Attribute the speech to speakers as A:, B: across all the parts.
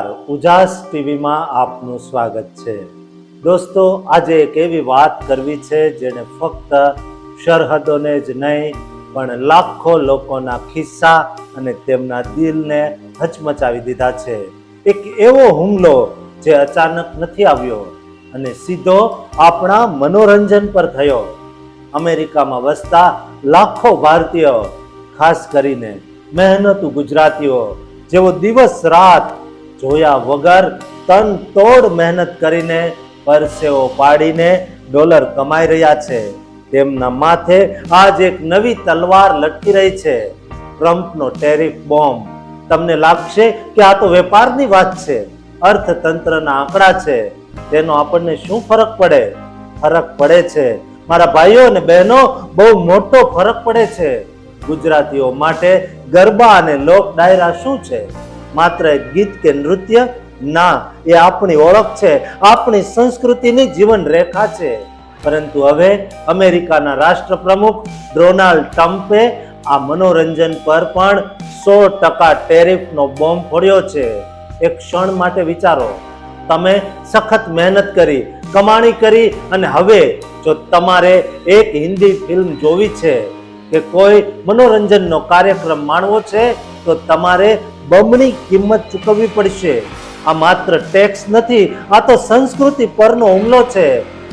A: ઉજાસ ટીવીમાં આપનું સ્વાગત છે. દોસ્તો, આજે એક એવી વાત કરવી છે જેને ફક્ત સરહદોને જ નહીં, પણ લાખો લોકોના ખિસ્સા અને તેમના દિલને હચમચાવી દીધા છે. એક એવો હુમલો જે અચાનક નથી આવ્યો અને સીધો આપણા મનોરંજન પર થયો. અમેરિકામાં વસતા લાખો ભારતીયો, ખાસ કરીને મહેનતુ ગુજરાતીઓ, જેઓ દિવસ રાત જોયા વગર તન તોડ મહેનત કરીને પરસેવો પાડીને ડોલર કમાઈ રહ્યા છે. તેમના માથે આજ એક નવી તલવાર લટકી રહી છે. ટ્રમ્પનો ટેરિફ બોમ્બ. તમને લાગશે કે આ તો વેપારની વાત છે. અર્થતંત્રના આંકડા છે. તેનો આપણને શું ફરક પડે? ફરક પડે છે. મારા ભાઈઓ અને બહેનો, બહુ મોટો ફરક પડે છે. ગુજરાતીઓ માટે ગરબા અને લોક ડાયરા શું છે? માત્ર ગીત કે નૃત્ય ના, એ આપણી ઓળખ છે, આપણી સંસ્કૃતિની જીવન રેખા છે. પરંતુ હવે અમેરિકાના રાષ્ટ્રપ્રમુખ ડોનાલ્ડ ટ્રમ્પે આ મનોરંજન પર પણ સો ટકા ટેરિફનો બોમ્બ ફોડ્યો છે. એક ક્ષણ માટે વિચારો, તમે સખત મહેનત કરી, કમાણી કરી અને હવે જો તમારે એક હિન્દી ફિલ્મ જોવી છે કે કોઈ મનોરંજનનો કાર્યક્રમ માણવો છે, તો તમારે બમણી કિંમત ચૂકવવી પડશે. આ માત્ર ટેક્સ નથી, આ તો સંસ્કૃતિ પરનો હુમલો છે.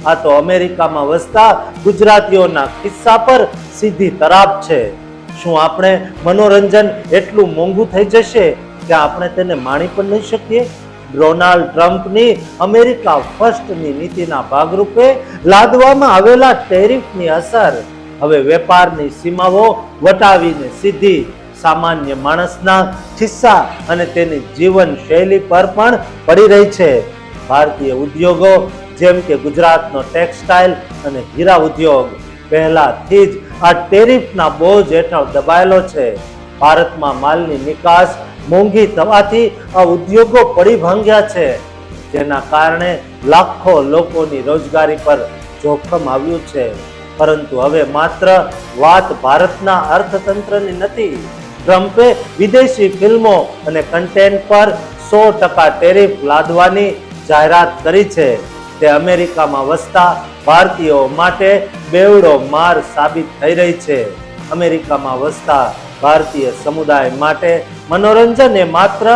A: આ તો અમેરિકામાં વસતા ગુજરાતીઓના કિસ્સા પર સીધી તરાપ છે. શું આપણે મનોરંજન એટલું મોંઘું થઈ જશે કે આપણે તેને માણી પણ નહીં શકીએ? ડોનાલ્ડ ટ્રમ્પની અમેરિકા ફર્સ્ટની નીતિના ભાગરૂપે લાદવામાં આવેલા ટેરિફની અસર. હવે વેપારની સીમાઓ વટાવીને સીધી સામાન્ય માણસના ખિસ્સા અને તેની જીવન શૈલી પર પણ પડી રહી છે. ભારતીય ઉદ્યોગો, જેમ કે ગુજરાતનો ટેક્સટાઇલ અને હીરા ઉદ્યોગ, પહેલાથી જ આ ટેરિફના બોજ હેઠળ દબાયેલો છે. ભારતમાં માલની નિકાસ મોંઘી થવાથી આ ઉદ્યોગો પડી ભાંગ્યા છે, જેના કારણે લાખો લોકોની રોજગારી પર જોખમ આવ્યું છે. પરંતુ હવે માત્ર વાત ભારતના અર્થતંત્રની નથી. ટ્રમ્પે વિદેશી ફિલ્મો અને કન્ટેન્ટ પર સો ટકા ટેરિફ લાદવાની જાહેરાત કરી છે. તે અમેરિકામાં વસતા ભારતીયો માટે બેવડો માર સાબિત થઈ રહી છે. અમેરિકામાં વસતા ભારતીય સમુદાય માટે મનોરંજન એ માત્ર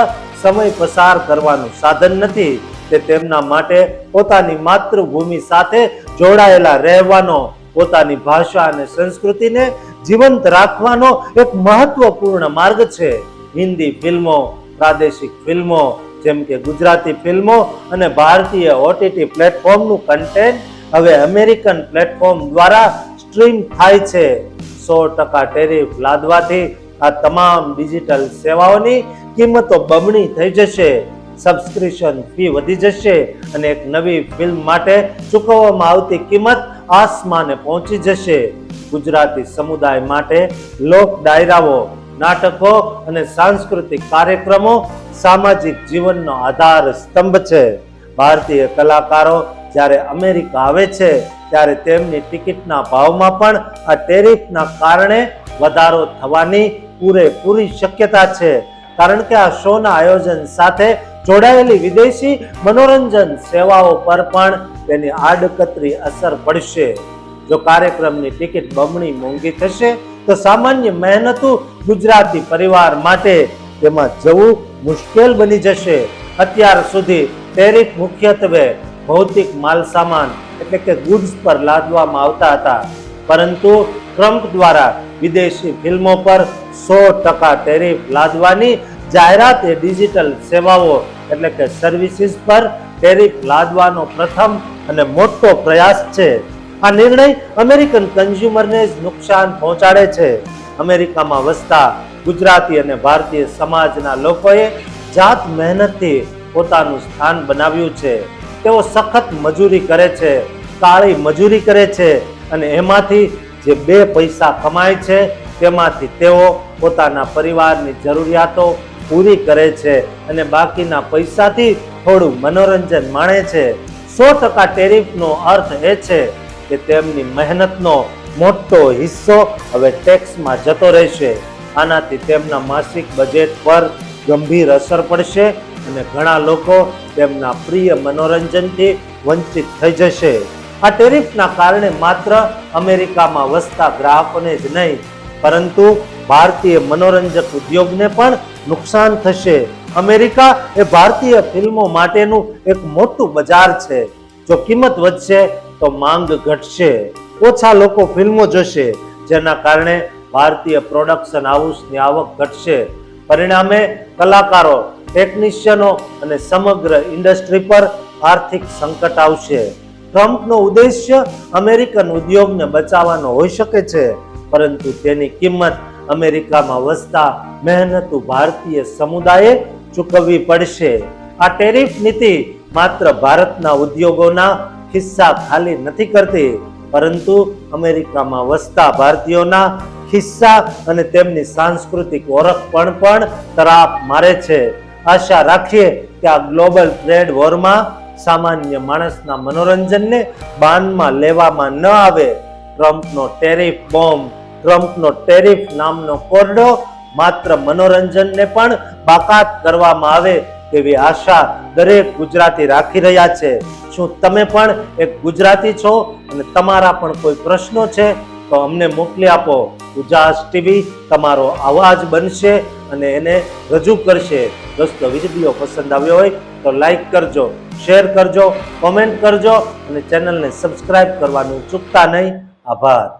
A: સમય પસાર કરવાનું સાધન નથી. તે તેમના માટે પોતાની માતૃભૂમિ સાથે જોડાયેલા રહેવાનો પોતાની ભાષા અને સંસ્કૃતિને જીવંત રાખવાનો એક મહત્વપૂર્ણ માર્ગ છે. હિન્દી ફિલ્મો, પ્રાદેશિક ફિલ્મો, જેમ કે ગુજરાતી ફિલ્મો અને ભારતીય ઓટીટી પ્લેટફોર્મનું કન્ટેન્ટ હવે અમેરિકન પ્લેટફોર્મ દ્વારા સ્ટ્રીમ થાય છે. સો ટકા ટેરિફ લાદવાથી આ તમામ ડિજિટલ સેવાઓની કિંમતો બમણી થઈ જશે. સબસ્ક્રિપ્શન ફી વધી જશે અને એક નવી ફિલ્મ માટે ચૂકવવામાં આવતી કિંમત આસમાને પહોંચી જશે. ગુજરાતી સમુદાય માટે લોક ડાયરાઓ, નાટકો અને સાંસ્કૃતિક કાર્યક્રમો સામાજિક જીવનનો આધાર સ્તંભ છે. ભારતીય કલાકારો જ્યારે અમેરિકા આવે છે, ત્યારે તેમની ટિકિટના ભાવમાં પણ આ ટેરિફના કારણે વધારો થવાની પૂરેપૂરી શક્યતા છે. કારણ કે આ શોના આયોજન સાથે જોડાયેલી વિદેશી મનોરંજન સેવાઓ પર પણ તેની આડકતરી અસર પડશે. જો કાર્યક્રમની ટિકિટ બમણી મોંઘી થશે, તો સામાન્ય મહેનતુ ગુજરાતી પરિવાર માટે તેમાં જવું મુશ્કેલ બની જશે. અત્યાર સુધી ટેરિફ મુખ્યત્વે ભૌતિક માલસામાન એટલે કે ગુડ્સ પર લાદવામાં આવતા હતા. પરંતુ ટ્રમ્પ દ્વારા વિદેશી ફિલ્મો પર સો ટકા ટેરિફ લાદવાની જાહેરાત એ ડિજિટલ સેવાઓ એટલે કે સર્વિસીસ પર ટેરિફ લાદવાનો પ્રથમ અને મોટો પ્રયાસ છે. આ નિર્ણય અમેરિકન કન્ઝ્યુમરને જ નુકસાન પહોંચાડે છે. અમેરિકામાં વસતા ગુજરાતી અને ભારતીય સમાજના લોકોએ જાત મહેનતથી પોતાનું સ્થાન બનાવ્યું છે. તેઓ સખત મજૂરી કરે છે, કાળી મજૂરી કરે છે અને એમાંથી જે બે પૈસા કમાય છે, તેમાંથી તેઓ પોતાના પરિવારની જરૂરિયાતો પૂરી કરે છે અને બાકીના પૈસાથી થોડું મનોરંજન માણે છે. સો ટકા ટેરિફનો અર્થ એ છે કે તેમની મહેનતનો મોટો હિસ્સો હવે ટેક્સમાં જતો રહેશે. આનાથી તેમના માસિક બજેટ પર ગંભીર અસર પડશે અને ઘણા લોકો તેમના પ્રિય મનોરંજનથી વંચિત થઈ જશે. આ ટેરિફના કારણે માત્ર અમેરિકામાં વસતા ગ્રાહકોને જ નહીં, પરંતુ ભારતીય મનોરંજક ઉદ્યોગને પણ નુકસાન થશે. અમેરિકા એ ભારતીય ફિલ્મો માટેનું એક મોટું બજાર છે. જો કિંમત વધશે, તો માંગ ઘટશે. ઓછા લોકો ફિલ્મો જોશે, જેના કારણે ભારતીય પ્રોડક્શન હાઉસની આવક ઘટશે. પરિણામે કલાકારો, ટેકનિશિયનો અને સમગ્ર ઇન્ડસ્ટ્રી પર આર્થિક સંકટ આવશે. ટ્રમ્પનો ઉદ્દેશ્ય અમેરિકન ઉદ્યોગને બચાવવાનો હોઈ શકે છે, પરંતુ તેની કિંમત અમેરિકામાં વસતા મહેનતુ ભારતીય સમુદાયે ચૂકવવી પડશે. આ ટેરિફ નીતિ માત્ર ભારતના ઉદ્યોગોના ખિસ્સા ખાલી નથી કરતી, પરંતુ અમેરિકામાં વસતા ભારતીયોના ખિસ્સા અને તેમની સાંસ્કૃતિક ઓળખ પણ પણ તરાપ મારે છે. આશા રાખીએ કે આ ગ્લોબલ ટ્રેડ વોરમાં સામાન્ય માણસના મનોરંજનને બાનમાં લેવામાં ન આવે. ટ્રમ્પનો ટેરિફ બોમ્બ ટ્રમ્પનો ટેરિફ નામનો કોરડો માત્ર મનોરંજનને પણ બાકાત કરવામાં આવે તેવી આશા દરેક ગુજરાતી રાખી રહ્યા છે. શું તમે પણ એક ગુજરાતી છો અને તમારા પણ કોઈ પ્રશ્નો છે તો અમને મોકલી આપો. ઉજાસ ટીવી તમારો અવાજ બનશે અને એને રજૂ કરશે. દોસ્તો, વીડિયો પસંદ આવ્યો હોય તો લાઈક કરજો, શેર કરજો, કોમેન્ટ કરજો અને ચેનલને સબસ્ક્રાઈબ કરવાનું ચૂકતા નહીં. આભાર.